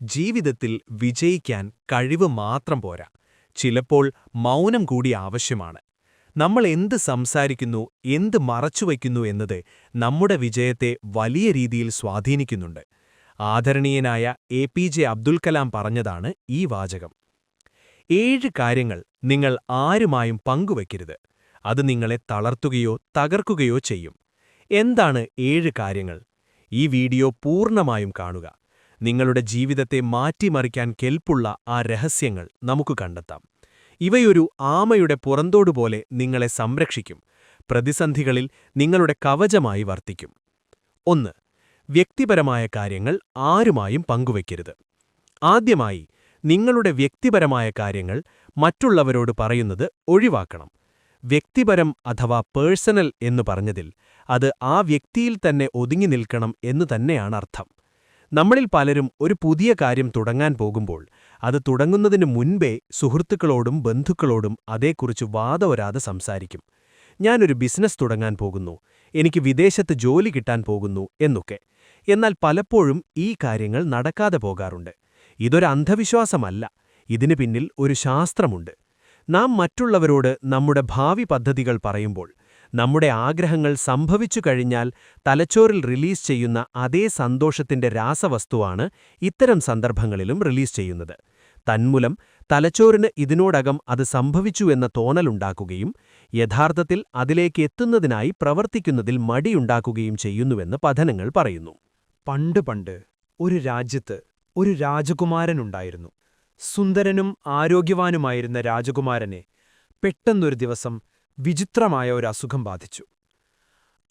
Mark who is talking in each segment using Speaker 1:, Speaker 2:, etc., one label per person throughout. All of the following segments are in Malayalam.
Speaker 1: ജീവിതത്തിൽ വിജയിക്കാൻ കഴിവ് മാത്രം പോരാ. ചിലപ്പോൾ മൗനം കൂടി ആവശ്യമാണ്. നമ്മൾ എന്ത് സംസാരിക്കുന്നു എന്ത് മറച്ചുവയ്ക്കുന്നു എന്നത് നമ്മുടെ വിജയത്തെ വലിയ രീതിയിൽ സ്വാധീനിക്കുന്നുണ്ട്. ആദരണീയനായ A P J Abdul Kalam പറഞ്ഞതാണ് ഈ വാചകം. ഏഴ് കാര്യങ്ങൾ നിങ്ങൾ ആരുമായും പങ്കുവയ്ക്കരുത് അത് നിങ്ങളെ തളർത്തുകയോ തകർക്കുകയോ ചെയ്യും. എന്താണ് ഏഴ് കാര്യങ്ങൾ? ഈ വീഡിയോ പൂർണമായും കാണുക. നിങ്ങളുടെ ജീവിതത്തെ മാറ്റിമറിക്കാൻ കെൽപ്പുള്ള ആ രഹസ്യങ്ങൾ നമുക്ക് കണ്ടെത്താം. ഇവയൊരു ആമയുടെ പുറന്തോടുപോലെ നിങ്ങളെ സംരക്ഷിക്കും. പ്രതിസന്ധികളിൽ നിങ്ങളുടെ കവചമായി വർത്തിക്കും. ഒന്ന് വ്യക്തിപരമായ കാര്യങ്ങൾ ആരുമായും പങ്കുവയ്ക്കരുത് ആദ്യമായി നിങ്ങളുടെ വ്യക്തിപരമായ കാര്യങ്ങൾ മറ്റുള്ളവരോട് പറയുന്നത് ഒഴിവാക്കണം. വ്യക്തിപരം അഥവാ പേഴ്സണൽ എന്നു പറഞ്ഞതിൽ അത് ആ വ്യക്തിയിൽ തന്നെ ഒതുങ്ങി നിൽക്കണം എന്നു തന്നെയാണ് അർത്ഥം. നമ്മളിൽ പലരും ഒരു പുതിയ കാര്യം തുടങ്ങാൻ പോകുമ്പോൾ അത് തുടങ്ങുന്നതിന് മുൻപേ സുഹൃത്തുക്കളോടും ബന്ധുക്കളോടും അതേക്കുറിച്ച് വാദവരാതെ സംസാരിക്കും. ഞാനൊരു ബിസിനസ് തുടങ്ങാൻ പോകുന്നു. എനിക്ക് വിദേശത്ത് ജോലി കിട്ടാൻ പോകുന്നു എന്നൊക്കെ. എന്നാൽ പലപ്പോഴും ഈ കാര്യങ്ങൾ നടക്കാതെ പോകാറുണ്ട്. ഇതൊരു അന്ധവിശ്വാസമല്ല. ഇതിനു പിന്നിൽ ഒരു ശാസ്ത്രമുണ്ട്. നാം മറ്റുള്ളവരോട് നമ്മുടെ ഭാവി പദ്ധതികൾ പറയുമ്പോൾ നമ്മുടെ ആഗ്രഹങ്ങൾ സംഭവിച്ചു കഴിഞ്ഞാൽ തലച്ചോറിൽ റിലീസ് ചെയ്യുന്ന അതേ സന്തോഷത്തിന്റെ രാസവസ്തുവാണ് ഇത്തരം സന്ദർഭങ്ങളിലും റിലീസ് ചെയ്യുന്നത്. തന്മൂലം തലച്ചോറിന് ഇതിനോടകം അത് സംഭവിച്ചു എന്ന തോന്നലുണ്ടാക്കുകയും യഥാർത്ഥത്തിൽ അതിലേക്ക് എത്തുന്നതിനായി പ്രവർത്തിക്കുന്നതിൽ മടിയുണ്ടാക്കുകയും ചെയ്യുന്നുവെന്ന് പഠനങ്ങൾ പറയുന്നു.
Speaker 2: പണ്ട് പണ്ട് ഒരു രാജ്യത്ത് ഒരു രാജകുമാരനുണ്ടായിരുന്നു. സുന്ദരനും ആരോഗ്യവാനുമായിരുന്ന രാജകുമാരനെ പെട്ടെന്നൊരു ദിവസം വിചിത്രമായ ഒരു അസുഖം ബാധിച്ചു.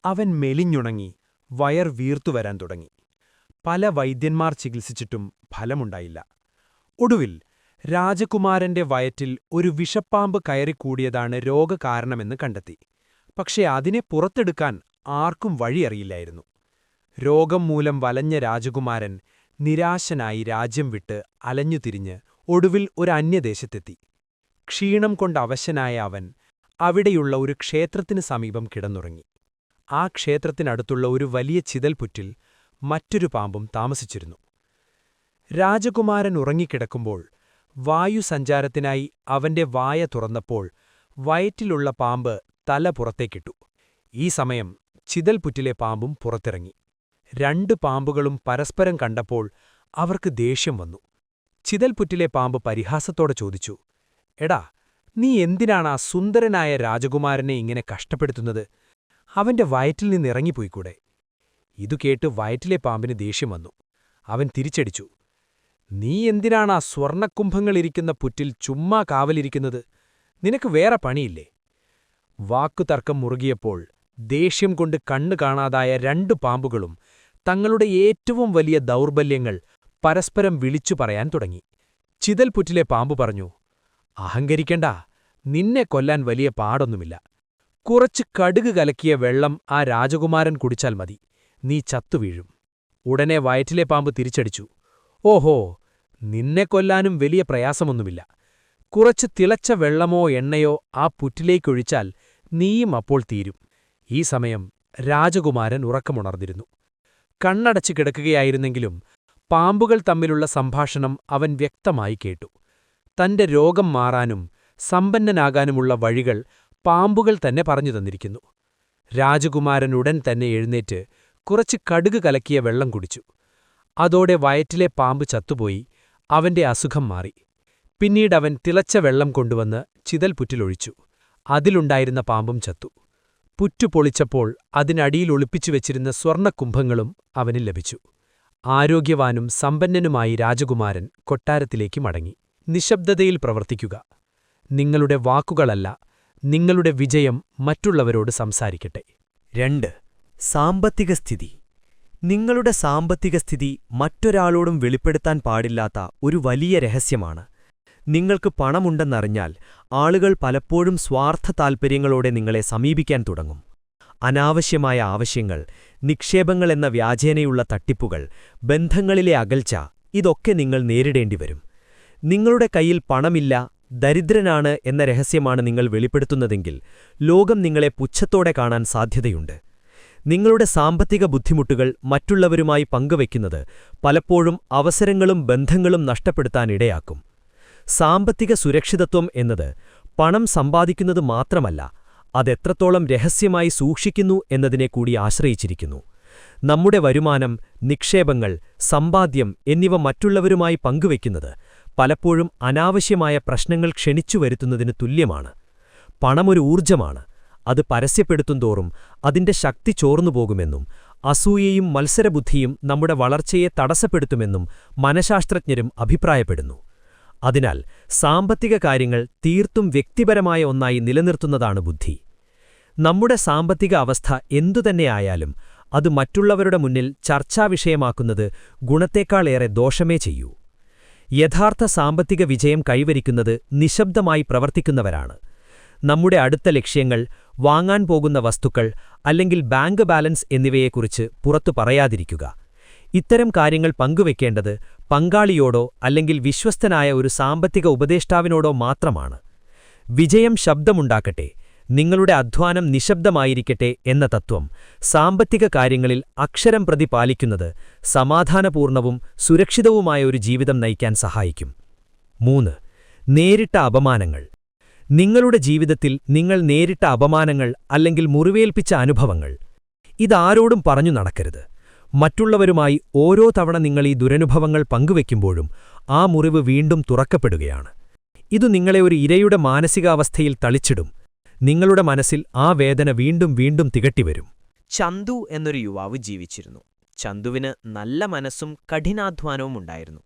Speaker 2: അവൻ മെലിഞ്ഞുണങ്ങി വയർ വീർത്തുവരാൻ തുടങ്ങി. പല വൈദ്യന്മാർ ചികിത്സിച്ചിട്ടും ഫലമുണ്ടായില്ല. ഒടുവിൽ രാജകുമാരന്റെ വയറ്റിൽ ഒരു വിഷപ്പാമ്പ് കയറിക്കൂടിയതാണ് രോഗകാരണമെന്ന് കണ്ടെത്തി. പക്ഷേ അതിനെ പുറത്തെടുക്കാൻ ആർക്കും വഴിയറിയില്ലായിരുന്നു. രോഗം മൂലം വലഞ്ഞ രാജകുമാരൻ നിരാശനായി രാജ്യം വിട്ട് അലഞ്ഞുതിരിഞ്ഞ് ഒടുവിൽ ഒരു അന്യദേശത്തെത്തി. ക്ഷീണം കൊണ്ട് അവശനായ അവൻ അവിടെയുള്ള ഒരു ക്ഷേത്രത്തിന് സമീപം കിടന്നുറങ്ങി. ആ ക്ഷേത്രത്തിനടുത്തുള്ള ഒരു വലിയ ചിതൽപുറ്റിൽ മറ്റൊരു പാമ്പും താമസിച്ചിരുന്നു. രാജകുമാരൻ ഉറങ്ങിക്കിടക്കുമ്പോൾ വായുസഞ്ചാരത്തിനായി അവന്റെ വായ തുറന്നപ്പോൾ വയറ്റിലുള്ള പാമ്പ് തല പുറത്തേക്കിട്ടു. ഈ സമയം ചിതൽപുറ്റിലെ പാമ്പും പുറത്തിറങ്ങി. രണ്ട് പാമ്പുകളും പരസ്പരം കണ്ടപ്പോൾ അവർക്ക് ദേഷ്യം വന്നു. ചിതൽപുറ്റിലെ പാമ്പ് പരിഹാസത്തോടെ ചോദിച്ചു എടാ നീ എന്തിനാണ് ആ സുന്ദരനായ രാജകുമാരനെ ഇങ്ങനെ കഷ്ടപ്പെടുത്തുന്നത്? അവന്റെ വയറ്റിൽ നിന്നിറങ്ങിപ്പോയിക്കൂടെ ഇതു കേട്ട് വയറ്റിലെ പാമ്പിന് ദേഷ്യം വന്നു. അവൻ തിരിച്ചടിച്ചു. നീ എന്തിനാണ് ആ സ്വർണക്കുംഭങ്ങളിരിക്കുന്ന പുറ്റിൽ ചുമ്മാ കാവലിരിക്കുന്നത്? നിനക്ക് വേറെ പണിയില്ലേ? വാക്കുതർക്കം മുറുകിയപ്പോൾ ദേഷ്യം കൊണ്ട് കണ്ണു കാണാതായ രണ്ടു പാമ്പുകളും തങ്ങളുടെ ഏറ്റവും വലിയ ദൗർബല്യങ്ങൾ പരസ്പരം വിളിച്ചു പറയാൻ തുടങ്ങി. ചിതൽപുറ്റിലെ പാമ്പു പറഞ്ഞു അഹങ്കരിക്കണ്ട. നിന്നെ കൊല്ലാൻ വലിയ പാടൊന്നുമില്ല. കുറച്ച് കടുക് കലക്കിയ വെള്ളം ആ രാജകുമാരൻ കുടിച്ചാൽ മതി. നീ ചത്തുവീഴും ഉടനെ വയറ്റിലെ പാമ്പ് തിരിച്ചടിച്ചു. ഓഹോ നിന്നെ കൊല്ലാനും വലിയ പ്രയാസമൊന്നുമില്ല. കുറച്ച് തിളച്ച വെള്ളമോ എണ്ണയോ ആ പുറ്റിലേക്കൊഴിച്ചാൽ നീയും അപ്പോൾ തീരും. ഈ സമയം രാജകുമാരൻ ഉറക്കമുണർന്നിരുന്നു. കണ്ണടച്ചു കിടക്കുകയായിരുന്നെങ്കിലും പാമ്പുകൾ തമ്മിലുള്ള സംഭാഷണം അവൻ വ്യക്തമായി കേട്ടു. തന്റെ രോഗം മാറാനും സമ്പന്നനാകാനുമുള്ള വഴികൾ പാമ്പുകൾ തന്നെ പറഞ്ഞു തന്നിരിക്കുന്നു. രാജകുമാരനുടൻ തന്നെ എഴുന്നേറ്റ് കുറച്ച് കടുക് കലക്കിയ വെള്ളം കുടിച്ചു. അതോടെ വയറ്റിലെ പാമ്പ് ചത്തുപോയി അവന്റെ അസുഖം മാറി. പിന്നീടവൻ തിളച്ച വെള്ളം കൊണ്ടുവന്ന് ചിതൽപുറ്റിലൊഴിച്ചു അതിലുണ്ടായിരുന്ന പാമ്പും ചത്തു. പുറ്റു പൊളിച്ചപ്പോൾ അതിനടിയിൽ ഒളിപ്പിച്ചു വെച്ചിരുന്ന സ്വർണക്കുംഭങ്ങളും അവന് ലഭിച്ചു. ആരോഗ്യവാനും സമ്പന്നനുമായി രാജകുമാരൻ കൊട്ടാരത്തിലേക്ക് മടങ്ങി. നിശബ്ദതയിൽ പ്രവർത്തിക്കുക. നിങ്ങളുടെ വാക്കുകളല്ല നിങ്ങളുടെ വിജയം മറ്റുള്ളവരോട് സംസാരിക്കട്ടെ.
Speaker 1: രണ്ട് സാമ്പത്തിക സ്ഥിതി. നിങ്ങളുടെ സാമ്പത്തിക സ്ഥിതി മറ്റൊരാളോടും വെളിപ്പെടുത്താൻ പാടില്ലാത്ത ഒരു വലിയ രഹസ്യമാണ്. നിങ്ങൾക്ക് പണമുണ്ടെന്നറിഞ്ഞാൽ ആളുകൾ പലപ്പോഴും സ്വാർത്ഥ താൽപ്പര്യങ്ങളോടെ നിങ്ങളെ സമീപിക്കാൻ തുടങ്ങും. അനാവശ്യമായ ആവശ്യങ്ങൾ നിക്ഷേപങ്ങളെന്ന വ്യാജേനയുള്ള തട്ടിപ്പുകൾ ബന്ധങ്ങളിലെ അകൽച്ച ഇതൊക്കെ നിങ്ങൾ നേരിടേണ്ടിവരും. നിങ്ങളുടെ കയ്യിൽ പണമില്ല ദരിദ്രനാണ് എന്ന രഹസ്യമാണ് നിങ്ങൾ വെളിപ്പെടുത്തുന്നതെങ്കിൽ ലോകം നിങ്ങളെ പുച്ഛത്തോടെ കാണാൻ സാധ്യതയുണ്ട്.
Speaker 3: നിങ്ങളുടെ സാമ്പത്തിക ബുദ്ധിമുട്ടുകൾ മറ്റുള്ളവരുമായി പങ്കുവയ്ക്കുന്നത് പലപ്പോഴും അവസരങ്ങളും ബന്ധങ്ങളും നഷ്ടപ്പെടുത്താനിടയാക്കും. സാമ്പത്തിക സുരക്ഷിതത്വം എന്നത് പണം സമ്പാദിക്കുന്നത് മാത്രമല്ല അതെത്രത്തോളം രഹസ്യമായി സൂക്ഷിക്കുന്നു എന്നതിനെ കൂടി ആശ്രയിച്ചിരിക്കുന്നു. നമ്മുടെ വരുമാനം നിക്ഷേപങ്ങൾ സമ്പാദ്യം എന്നിവ മറ്റുള്ളവരുമായി പങ്കുവയ്ക്കുന്നത് പലപ്പോഴും അനാവശ്യമായ പ്രശ്നങ്ങൾ ക്ഷണിച്ചു വരുത്തുന്നതിന് തുല്യമാണ്. പണമൊരു ഊർജമാണ്. അത് പരസ്യപ്പെടുത്തുന്തോറും അതിന്റെ ശക്തി ചോർന്നുപോകുമെന്നും അസൂയയും മത്സരബുദ്ധിയും നമ്മുടെ വളർച്ചയെ തടസ്സപ്പെടുത്തുമെന്നും മനഃശാസ്ത്രജ്ഞരും അഭിപ്രായപ്പെടുന്നു. അതിനാൽ സാമ്പത്തിക കാര്യങ്ങൾ തീർത്തും വ്യക്തിപരമായ ഒന്നായി നിലനിർത്തുന്നതാണ് ബുദ്ധി. നമ്മുടെ സാമ്പത്തിക അവസ്ഥ എന്തുതന്നെയായാലും അത് മറ്റുള്ളവരുടെ മുന്നിൽ ചർച്ചാവിഷയമാക്കുന്നത് ഗുണത്തേക്കാളേറെ ദോഷമേ ചെയ്യൂ. യഥാർത്ഥ സാമ്പത്തിക വിജയം കൈവരിക്കുന്നത് നിശബ്ദമായി പ്രവർത്തിക്കുന്നവരാണ്. നമ്മുടെ അടുത്ത ലക്ഷ്യങ്ങൾ വാങ്ങാൻ പോകുന്ന വസ്തുക്കൾ അല്ലെങ്കിൽ ബാങ്ക് ബാലൻസ് എന്നിവയെക്കുറിച്ച് പുറത്തു പറയാതിരിക്കുക. ഇത്തരം കാര്യങ്ങൾ പങ്കുവെക്കേണ്ടത് പങ്കാളിയോടോ അല്ലെങ്കിൽ വിശ്വസ്തനായ ഒരു സാമ്പത്തിക ഉപദേഷ്ടാവിനോടോ മാത്രമാണ്. വിജയം ശബ്ദമുണ്ടാക്കട്ടെ. നിങ്ങളുടെ അധ്വാനം നിശബ്ദമായിരിക്കട്ടെ എന്ന തത്വം. സാമ്പത്തിക കാര്യങ്ങളിൽ അക്ഷരം പ്രതി പാലിക്കുന്നത് സമാധാനപൂർണവും സുരക്ഷിതവുമായ ഒരു ജീവിതം നയിക്കാൻ സഹായിക്കും. മൂന്ന് നേരിട്ട അപമാനങ്ങൾ. നിങ്ങളുടെ ജീവിതത്തിൽ നിങ്ങൾ നേരിട്ട അപമാനങ്ങൾ അല്ലെങ്കിൽ മുറിവേൽപ്പിച്ച അനുഭവങ്ങൾ. ഇതാരോടും പറഞ്ഞു നടക്കരുത്. മറ്റുള്ളവരുമായി ഓരോ തവണ നിങ്ങൾ ഈ ദുരനുഭവങ്ങൾ പങ്കുവെക്കുമ്പോഴും ആ മുറിവ് വീണ്ടും തുറക്കപ്പെടുകയാണ്. ഇതു നിങ്ങളെ ഒരു ഇരയുടെ മാനസികാവസ്ഥയിൽ തളിച്ചിടും. നിങ്ങളുടെ മനസ്സിൽ ആ വേദന വീണ്ടും വീണ്ടും തികട്ടിവരും.
Speaker 4: ചന്തു എന്നൊരു യുവാവ് ജീവിച്ചിരുന്നു. ചന്തുവിന് നല്ല മനസ്സും കഠിനാധ്വാനവും ഉണ്ടായിരുന്നു.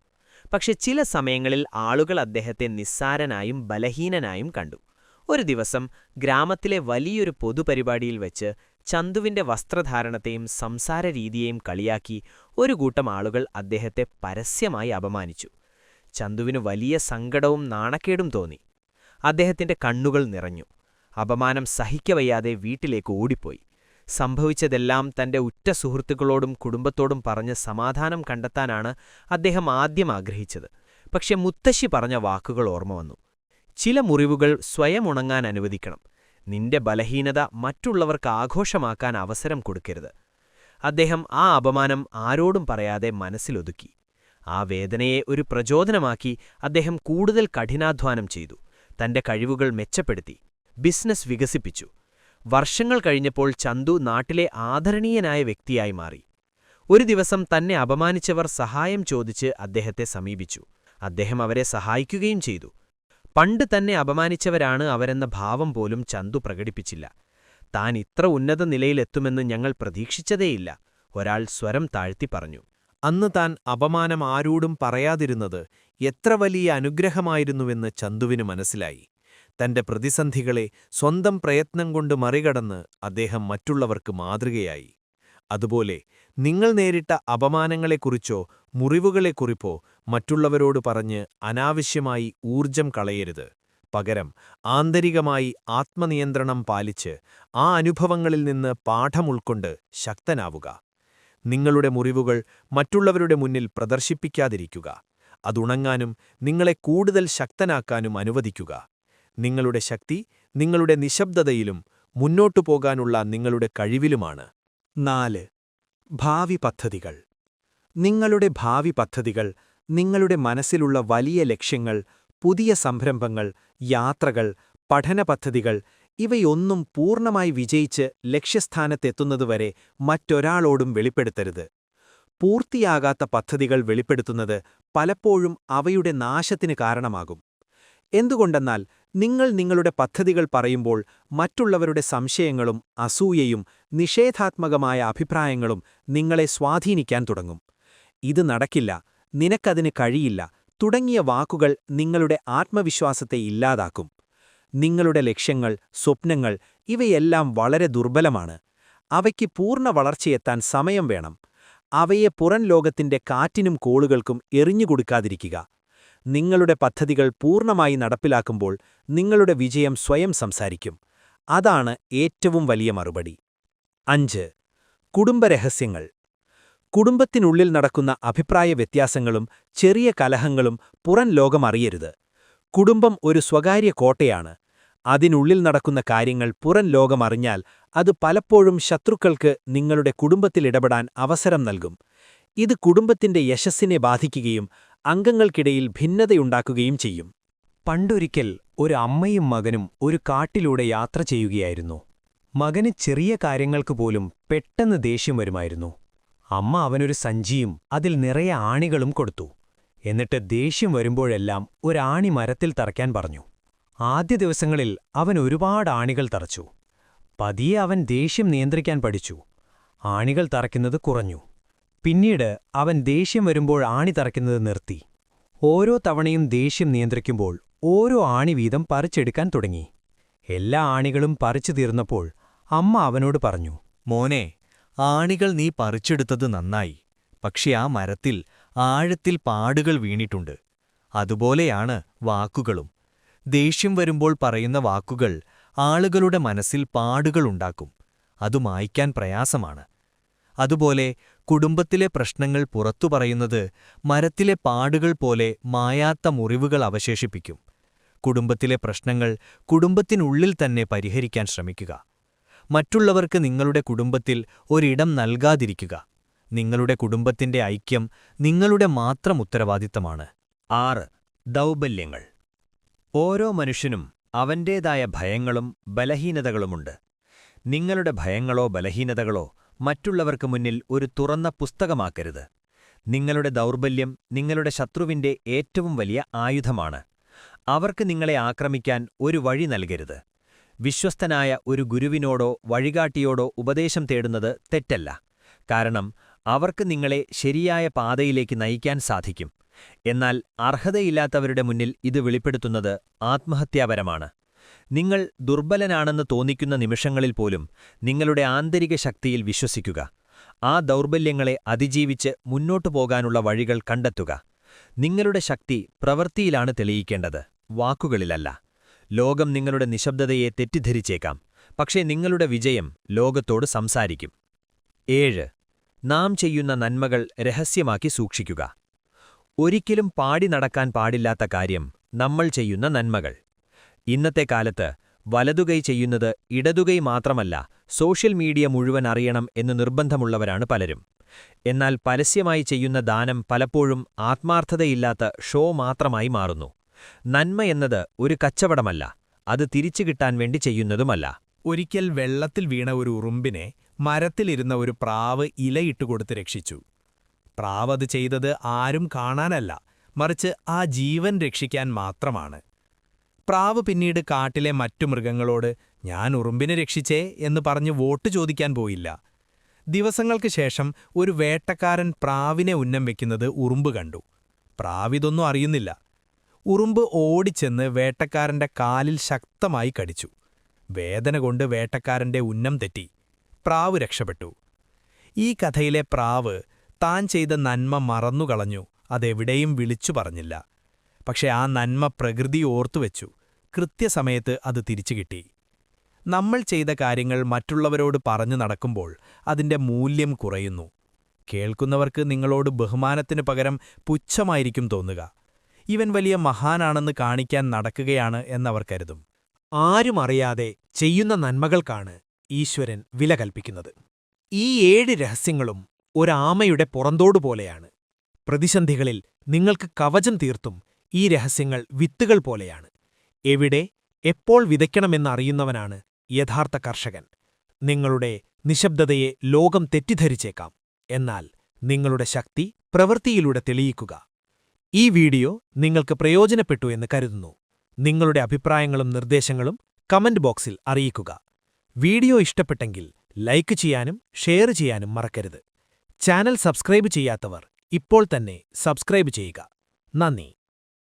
Speaker 4: പക്ഷെ ചില സമയങ്ങളിൽ ആളുകൾ അദ്ദേഹത്തെ നിസ്സാരനായും ബലഹീനനായും കണ്ടു. ഒരു ദിവസം ഗ്രാമത്തിലെ വലിയൊരു പൊതുപരിപാടിയിൽ വെച്ച് ചന്തുവിന്റെ വസ്ത്രധാരണത്തെയും സംസാരരീതിയെയും കളിയാക്കി ഒരു കൂട്ടം ആളുകൾ അദ്ദേഹത്തെ പരസ്യമായി അപമാനിച്ചു. ചന്തുവിന് വലിയ സങ്കടവും നാണക്കേടും തോന്നി. അദ്ദേഹത്തിന്റെ കണ്ണുകൾ നിറഞ്ഞു. അപമാനം സഹിക്കവയ്യാതെ വീട്ടിലേക്ക് ഓടിപ്പോയി. സംഭവിച്ചതെല്ലാം തന്റെ ഉറ്റ സുഹൃത്തുക്കളോടും കുടുംബത്തോടും പറഞ്ഞ് സമാധാനം കണ്ടെത്താനാണ് അദ്ദേഹം ആദ്യം ആഗ്രഹിച്ചത്. പക്ഷെ മുത്തശ്ശി പറഞ്ഞ വാക്കുകൾ ഓർമ്മ വന്നു. ചില മുറിവുകൾ സ്വയം ഉണങ്ങാൻ അനുവദിക്കണം. നിന്റെ ബലഹീനത മറ്റുള്ളവർക്ക് ആഘോഷമാക്കാൻ അവസരം കൊടുക്കരുത്. അദ്ദേഹം ആ അപമാനം ആരോടും പറയാതെ മനസ്സിലൊതുക്കി ആ വേദനയെ ഒരു പ്രചോദനമാക്കി അദ്ദേഹം കൂടുതൽ കഠിനാധ്വാനം ചെയ്തു. തന്റെ കഴിവുകൾ മെച്ചപ്പെടുത്തി. ബിസിനസ് വികസിപ്പിച്ചു. വർഷങ്ങൾ കഴിഞ്ഞപ്പോൾ ചന്തു നാട്ടിലെ ആദരണീയനായ വ്യക്തിയായി മാറി. ഒരു ദിവസം തന്നെ അപമാനിച്ചവർ സഹായം ചോദിച്ച് അദ്ദേഹത്തെ സമീപിച്ചു. അദ്ദേഹം അവരെ സഹായിക്കുകയും ചെയ്തു. പണ്ട് തന്നെ അപമാനിച്ചവരാണ് അവരെന്ന ഭാവം പോലും ചന്തു പ്രകടിപ്പിച്ചില്ല. താൻ ഇത്ര ഉന്നത നിലയിലെത്തുമെന്ന് ഞങ്ങൾ പ്രതീക്ഷിച്ചതേയില്ല. ഒരാൾ സ്വരം താഴ്ത്തി പറഞ്ഞു.
Speaker 1: അന്ന് താൻ അപമാനം ആരോടും പറയാതിരുന്നത് എത്ര വലിയ അനുഗ്രഹമായിരുന്നുവെന്ന് ചന്തുവിന് മനസ്സിലായി. തന്റെ പ്രതിസന്ധികളെ സ്വന്തം പ്രയത്നം കൊണ്ട് മറികടന്ന് അദ്ദേഹം മറ്റുള്ളവർക്ക് മാതൃകയായി. അതുപോലെ നിങ്ങൾ നേരിട്ട അപമാനങ്ങളെക്കുറിച്ചോ മുറിവുകളെക്കുറിപ്പോ മറ്റുള്ളവരോട് പറഞ്ഞ് അനാവശ്യമായി ഊർജം കളയരുത്. പകരം ആന്തരികമായി ആത്മനിയന്ത്രണം പാലിച്ച് ആ അനുഭവങ്ങളിൽ നിന്ന് പാഠമുൾക്കൊണ്ട് ശക്തനാവുക. നിങ്ങളുടെ മുറിവുകൾ മറ്റുള്ളവരുടെ മുന്നിൽ പ്രദർശിപ്പിക്കാതിരിക്കുക. അതുണങ്ങാനും നിങ്ങളെ കൂടുതൽ ശക്തനാക്കാനും അനുവദിക്കുക. നിങ്ങളുടെ ശക്തി നിങ്ങളുടെ നിശബ്ദതയിലും മുന്നോട്ടു പോകാനുള്ള നിങ്ങളുടെ കഴിവിലുമാണ്.
Speaker 2: നാല് ഭാവി പദ്ധതികൾ. നിങ്ങളുടെ ഭാവി പദ്ധതികൾ നിങ്ങളുടെ മനസ്സിലുള്ള വലിയ ലക്ഷ്യങ്ങൾ പുതിയ സംരംഭങ്ങൾ യാത്രകൾ പഠന പദ്ധതികൾ ഇവയൊന്നും പൂർണമായി വിജയിച്ച് ലക്ഷ്യസ്ഥാനത്തെത്തുന്നതുവരെ മറ്റൊരാളോടും വെളിപ്പെടുത്തരുത്. പൂർത്തിയാകാത്ത പദ്ധതികൾ വെളിപ്പെടുത്തുന്നത് പലപ്പോഴും അവയുടെ നാശത്തിന് കാരണമാകും. എന്തുകൊണ്ടെന്നാൽ നിങ്ങൾ നിങ്ങളുടെ പദ്ധതികൾ പറയുമ്പോൾ മറ്റുള്ളവരുടെ സംശയങ്ങളും അസൂയയും നിഷേധാത്മകമായ അഭിപ്രായങ്ങളും നിങ്ങളെ സ്വാധീനിക്കാൻ തുടങ്ങും. ഇത് നടക്കില്ല നിനക്കതിന് കഴിയില്ല തുടങ്ങിയ വാക്കുകൾ നിങ്ങളുടെ ആത്മവിശ്വാസത്തെ ഇല്ലാതാക്കും. നിങ്ങളുടെ ലക്ഷ്യങ്ങൾ സ്വപ്നങ്ങൾ ഇവയെല്ലാം വളരെ ദുർബലമാണ്. അവയ്ക്ക് പൂർണ വളർച്ചയെത്താൻ സമയം വേണം. അവയെ പുറം ലോകത്തിന്റെ കാറ്റിനും കോളുകൾക്കും എറിഞ്ഞുകൊടുക്കാതിരിക്കുക. നിങ്ങളുടെ പദ്ധതികൾ പൂർണമായി നടപ്പിലാക്കുമ്പോൾ നിങ്ങളുടെ വിജയം സ്വയം സംസാരിക്കും. അതാണ് ഏറ്റവും വലിയ മറുപടി. അഞ്ച്. കുടുംബരഹസ്യങ്ങൾ കുടുംബത്തിനുള്ളിൽ നടക്കുന്ന അഭിപ്രായ വ്യത്യാസങ്ങളും ചെറിയ കലഹങ്ങളും പുറം ലോകമറിയരുത് കുടുംബം ഒരു സ്വകാര്യ കോട്ടയാണ്. അതിനുള്ളിൽ നടക്കുന്ന കാര്യങ്ങൾ പുറം ലോകമറിഞ്ഞാൽ അത് പലപ്പോഴും ശത്രുക്കൾക്ക് നിങ്ങളുടെ കുടുംബത്തിലിടപെടാൻ അവസരം നൽകും. ഇത് കുടുംബത്തിന്റെ യശസ്സിനെ ബാധിക്കുകയും അംഗങ്ങൾക്കിടയിൽ ഭിന്നതയുണ്ടാക്കുകയും ചെയ്യും.
Speaker 3: പണ്ടൊരിക്കൽ ഒരു അമ്മയും മകനും ഒരു കാട്ടിലൂടെ യാത്ര ചെയ്യുകയായിരുന്നു. മകന് ചെറിയ കാര്യങ്ങൾക്ക് പോലും പെട്ടെന്ന് ദേഷ്യം വരുമായിരുന്നു. അമ്മ അവനൊരു സഞ്ചിയും അതിൽ നിറയെ ആണികളും കൊടുത്തു. എന്നിട്ട് ദേഷ്യം വരുമ്പോഴെല്ലാം ഒരാണി മരത്തിൽ തറയ്ക്കാൻ പറഞ്ഞു. ആദ്യ ദിവസങ്ങളിൽ അവൻ ഒരുപാട് ആണികൾ തറച്ചു. പതിയെ അവൻ ദേഷ്യം നിയന്ത്രിക്കാൻ പഠിച്ചു. ആണികൾ തറയ്ക്കുന്നത് കുറഞ്ഞു. പിന്നീട് അവൻ ദേഷ്യം വരുമ്പോൾ ആണി തറയ്ക്കുന്നത് നിർത്തി. ഓരോ തവണയും ദേഷ്യം നിയന്ത്രിക്കുമ്പോൾ ഓരോ ആണി വീതം പറിച്ചെടുക്കാൻ തുടങ്ങി. എല്ലാ ആണികളും പറിച്ചു തീർന്നപ്പോൾ അമ്മ അവനോട് പറഞ്ഞു
Speaker 1: മോനെ ആണികൾ നീ പറിച്ചെടുത്തത് നന്നായി. പക്ഷെ ആ മരത്തിൽ ആഴത്തിൽ പാടുകൾ വീണിട്ടുണ്ട്. അതുപോലെയാണ് വാക്കുകളും. ദേഷ്യം വരുമ്പോൾ പറയുന്ന വാക്കുകൾ ആളുകളുടെ മനസ്സിൽ പാടുകളുണ്ടാക്കും അത് മായ്ക്കാൻ പ്രയാസമാണ്. അതുപോലെ കുടുംബത്തിലെ പ്രശ്നങ്ങൾ പുറത്തു പറയുന്നത് മരത്തിലെ പാടുകൾ പോലെ മായാത്ത മുറിവുകൾ അവശേഷിപ്പിക്കും. കുടുംബത്തിലെ പ്രശ്നങ്ങൾ കുടുംബത്തിനുള്ളിൽ തന്നെ പരിഹരിക്കാൻ ശ്രമിക്കുക. മറ്റുള്ളവർക്ക് നിങ്ങളുടെ കുടുംബത്തിൽ ഒരിടം നൽകാതിരിക്കുക. നിങ്ങളുടെ കുടുംബത്തിന്റെ ഐക്യം നിങ്ങളുടെ മാത്രം ഉത്തരവാദിത്തമാണ്. ആറ് ദൗബല്യങ്ങൾ ഓരോ മനുഷ്യനും അവന്റേതായ ഭയങ്ങളും ബലഹീനതകളുമുണ്ട്. നിങ്ങളുടെ ഭയങ്ങളോ ബലഹീനതകളോ മറ്റുള്ളവർക്ക് മുന്നിൽ ഒരു തുറന്ന പുസ്തകമാക്കരുത്. നിങ്ങളുടെ ദൗർബല്യം നിങ്ങളുടെ ശത്രുവിന്റെ ഏറ്റവും വലിയ ആയുധമാണ്. അവർക്ക് നിങ്ങളെ ആക്രമിക്കാൻ ഒരു വഴി നൽകരുത്. വിശ്വസ്തനായ ഒരു ഗുരുവിനോടോ വഴികാട്ടിയോടോ ഉപദേശം തേടുന്നത് തെറ്റല്ല. കാരണം അവർക്ക് നിങ്ങളെ ശരിയായ പാതയിലേക്ക് നയിക്കാൻ സാധിക്കും. എന്നാൽ അർഹതയില്ലാത്തവരുടെ മുന്നിൽ ഇത് വെളിപ്പെടുത്തുന്നത് ആത്മഹത്യാപരമാണ്. നിങ്ങൾ ദുർബലനാണെന്ന് തോന്നിക്കുന്ന നിമിഷങ്ങളിൽ പോലും നിങ്ങളുടെ ആന്തരിക ശക്തിയിൽ വിശ്വസിക്കുക. ആ ദൗർബല്യങ്ങളെ അതിജീവിച്ച് മുന്നോട്ടു പോകാനുള്ള വഴികൾ കണ്ടെത്തുക. നിങ്ങളുടെ ശക്തി പ്രവൃത്തിയിലാണ് തെളിയിക്കേണ്ടത്. വാക്കുകളിലല്ല. ലോകം നിങ്ങളുടെ നിശബ്ദതയെ തെറ്റിദ്ധരിച്ചേക്കാം. പക്ഷേ നിങ്ങളുടെ വിജയം ലോകത്തോട് സംസാരിക്കും. ഏഴ്. നാം ചെയ്യുന്ന നന്മകൾ രഹസ്യമാക്കി സൂക്ഷിക്കുക. ഒരിക്കലും പാടി നടക്കാൻ പാടില്ലാത്ത കാര്യം നമ്മൾ ചെയ്യുന്ന നന്മകൾ. ഇന്നത്തെ കാലത്ത് വലതുകൈ ചെയ്യുന്നത് ഇടതുകൈ മാത്രമല്ല സോഷ്യൽ മീഡിയ മുഴുവൻ അറിയണം എന്ന് നിർബന്ധമുള്ളവരാണ് പലരും. എന്നാൽ പരസ്യമായി ചെയ്യുന്ന ദാനം പലപ്പോഴും ആത്മാർത്ഥതയില്ലാത്ത ഷോ മാത്രമായി മാറുന്നു. നന്മ എന്നത് ഒരു കച്ചവടമല്ല അത് തിരിച്ചു കിട്ടാൻ വേണ്ടി ചെയ്യുന്നതുമല്ല.
Speaker 5: ഒരിക്കൽ വെള്ളത്തിൽ വീണ ഒരു ഉറുമ്പിനെ മരത്തിലിരുന്ന ഒരു പ്രാവ് ഇലയിട്ടുകൊടുത്ത് രക്ഷിച്ചു. പ്രാവ് അത് ചെയ്തത് ആരും കാണാനല്ല മറിച്ച് ആ ജീവൻ രക്ഷിക്കാൻ മാത്രമാണ്. പ്രാവ് പിന്നീട് കാട്ടിലെ മറ്റു മൃഗങ്ങളോട് ഞാൻ ഉറുമ്പിനെ രക്ഷിച്ചേ എന്ന് പറഞ്ഞ് വോട്ട് ചോദിക്കാൻ പോയില്ല. ദിവസങ്ങൾക്ക് ശേഷം ഒരു വേട്ടക്കാരൻ പ്രാവിനെ ഉന്നം വെക്കുന്നത് ഉറുമ്പ് കണ്ടു. പ്രാവിതൊന്നും അറിയുന്നില്ല. ഉറുമ്പ് ഓടിച്ചെന്ന് വേട്ടക്കാരന്റെ കാലിൽ ശക്തമായി കടിച്ചു. വേദന കൊണ്ട് വേട്ടക്കാരന്റെ ഉന്നം തെറ്റി. പ്രാവ് രക്ഷപ്പെട്ടു. ഈ കഥയിലെ പ്രാവ് താൻ ചെയ്ത നന്മ മറന്നുകളഞ്ഞു അതെവിടെയും വിളിച്ചു പറഞ്ഞില്ല. പക്ഷെ ആ നന്മ പ്രകൃതി ഓർത്തുവെച്ചു കൃത്യസമയത്ത് അത് തിരിച്ചു കിട്ടി. നമ്മൾ ചെയ്ത കാര്യങ്ങൾ മറ്റുള്ളവരോട് പറഞ്ഞു നടക്കുമ്പോൾ അതിന്റെ മൂല്യം കുറയുന്നു. കേൾക്കുന്നവർക്ക് നിങ്ങളോട് ബഹുമാനത്തിനു പകരം പുച്ഛമായിരിക്കും തോന്നുക. ഇവൻ വലിയ മഹാനാണെന്ന് കാണിക്കാൻ നടക്കുകയാണ് എന്നവർ കരുതും.
Speaker 2: ആരും അറിയാതെ ചെയ്യുന്ന നന്മകൾക്കാണ് ഈശ്വരൻ വില കൽപ്പിക്കുന്നത്. ഈ ഏഴ് രഹസ്യങ്ങളും ഒരാമയുടെ പുറന്തോടുപോലെയാണ് പ്രതിസന്ധികളിൽ നിങ്ങൾക്ക് കവചം തീർത്തും ഈ രഹസ്യങ്ങൾ വിത്തുകൾ പോലെയാണ്. എവിടെ എപ്പോൾ വിതയ്ക്കണമെന്നറിയുന്നവനാണ് യഥാർത്ഥ കർഷകൻ. നിങ്ങളുടെ നിശബ്ദതയെ ലോകം തെറ്റിദ്ധരിച്ചേക്കാം. എന്നാൽ നിങ്ങളുടെ ശക്തി പ്രവൃത്തിയിലൂടെ തെളിയിക്കുക. ഈ വീഡിയോ നിങ്ങൾക്ക് പ്രയോജനപ്പെട്ടു എന്ന് കരുതുന്നു. നിങ്ങളുടെ അഭിപ്രായങ്ങളും നിർദ്ദേശങ്ങളും കമന്റ് ബോക്സിൽ അറിയിക്കുക. വീഡിയോ ഇഷ്ടപ്പെട്ടെങ്കിൽ ലൈക്ക് ചെയ്യാനും ഷെയർ ചെയ്യാനും മറക്കരുത്. ചാനൽ സബ്സ്ക്രൈബ് ചെയ്യാത്തവർ ഇപ്പോൾ തന്നെ സബ്സ്ക്രൈബ് ചെയ്യുക. നന്ദി.